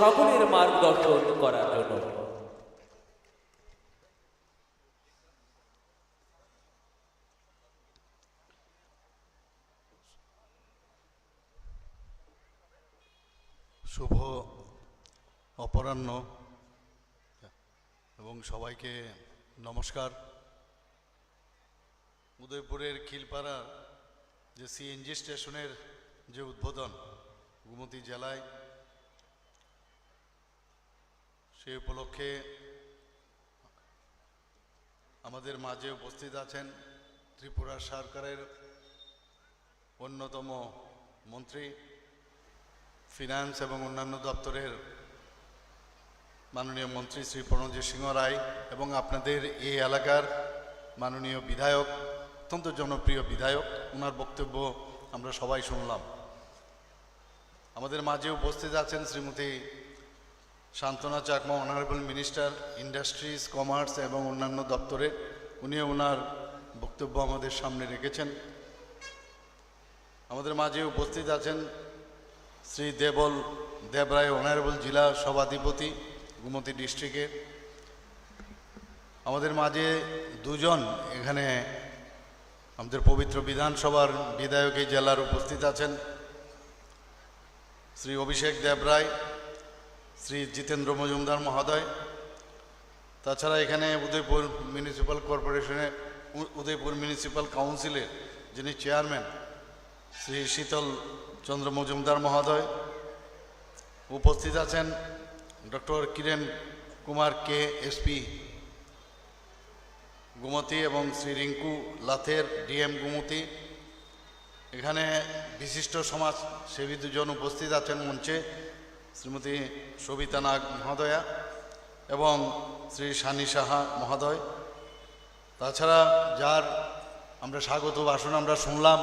সকলের মার্গদর্শন করার জন্য। শুভ অপরাহ্ন। এবং সবাইকে নমস্কার। উদয়পুরের খিলপাড়া যে সিএনজি স্টেশনের যে উদ্বোধন, গুমতি জেলায় সেই উপলক্ষে আমাদের মাঝে উপস্থিত আছেন ত্রিপুরা সরকারের অন্যতম মন্ত্রী ফিনান্স এবং অন্যান্য দপ্তরের মাননীয় মন্ত্রী শ্রী প্রণজিৎ সিংহ রায় এবং আপনাদের এই এলাকার মাননীয় বিধায়ক, অত্যন্ত জনপ্রিয় বিধায়ক ওনার বক্তব্য আমরা সবাই শুনলাম। আমাদের মাঝে উপস্থিত আছেন Shrimati Santana Chakma honourable minister, industries, commerce এবং অন্যান্য দপ্তরে উনি ওনার বক্তব্য আমাদের সামনে রেখেছেন। আমাদের মাঝে উপস্থিত আছেন শ্রী দেবল, দেবরায় অনারেবল জেলা সভাধিপতি গুমতি ডিস্ট্রিক্টে। আমাদের মাঝে দুজন এখানে আমাদের পবিত্র বিধানসভার বিধায়ক এই জেলার উপস্থিত আছেন। শ্রী অভিষেক দেবরায় শ্রী জিতেন্দ্র মজুমদার মহোদয়। তাছাড়া এখানে উদয়পুর মিউনিসিপ্যাল কর্পোরেশনের উদয়পুর মিউনিসিপ্যাল কাউন্সিলের যিনি চেয়ারম্যান শ্রী শীতল চন্দ্র মজুমদার মহোদয়। উপস্থিত আছেন doctor Kiren Kumar K SP Gumti এবং শ্রী রিঙ্কু লাথের ডিএম গুমতি। এখানে বিশিষ্ট সমাজ সেবী দুজন উপস্থিত আছেন মঞ্চে। শ্রীমতী সবিতা নাগ মহোদয়া এবং শ্রী সানি সাহা মহোদয়। তাছাড়া যার আমরা স্বাগত ভাষণ আমরা শুনলাম,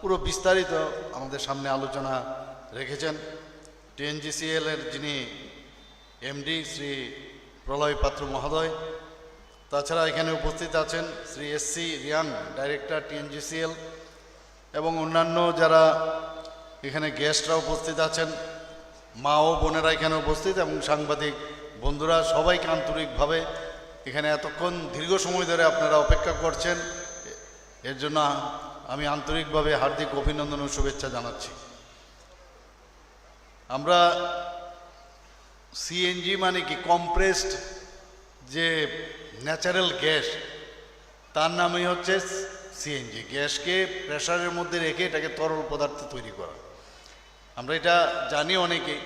পুরো বিস্তারিত আমাদের সামনে আলোচনা রেখেছেন। টিএনজিসিএল এর যিনি এমডি শ্রী প্রলয় পাত্র মহোদয়। তাছাড়া এখানে উপস্থিত আছেন Shri SC Reang, director TNGCL এবং অন্যান্য যারা এখানে গেস্টরা উপস্থিত আছেন মা ও বোনেরা এখানে উপস্থিত এবং সাংবাদিক বন্ধুরা সবাইকে আন্তরিকভাবে এখানে এতক্ষণ দীর্ঘ সময় ধরে আপনারা অপেক্ষা করছেন, এর জন্য আমি আন্তরিকভাবে হার্দিক অভিনন্দন ও শুভেচ্ছা জানাচ্ছি। আমরা সিএনজি মানে কি? কম্প্রেসড যে ন্যাচারাল গ্যাস তার নামই হচ্ছে সিএনজি গ্যাসকে প্রেশারের মধ্যে রেখে এটাকে তরল পদার্থ তৈরি করা। আমরা এটা জানি অনেকেই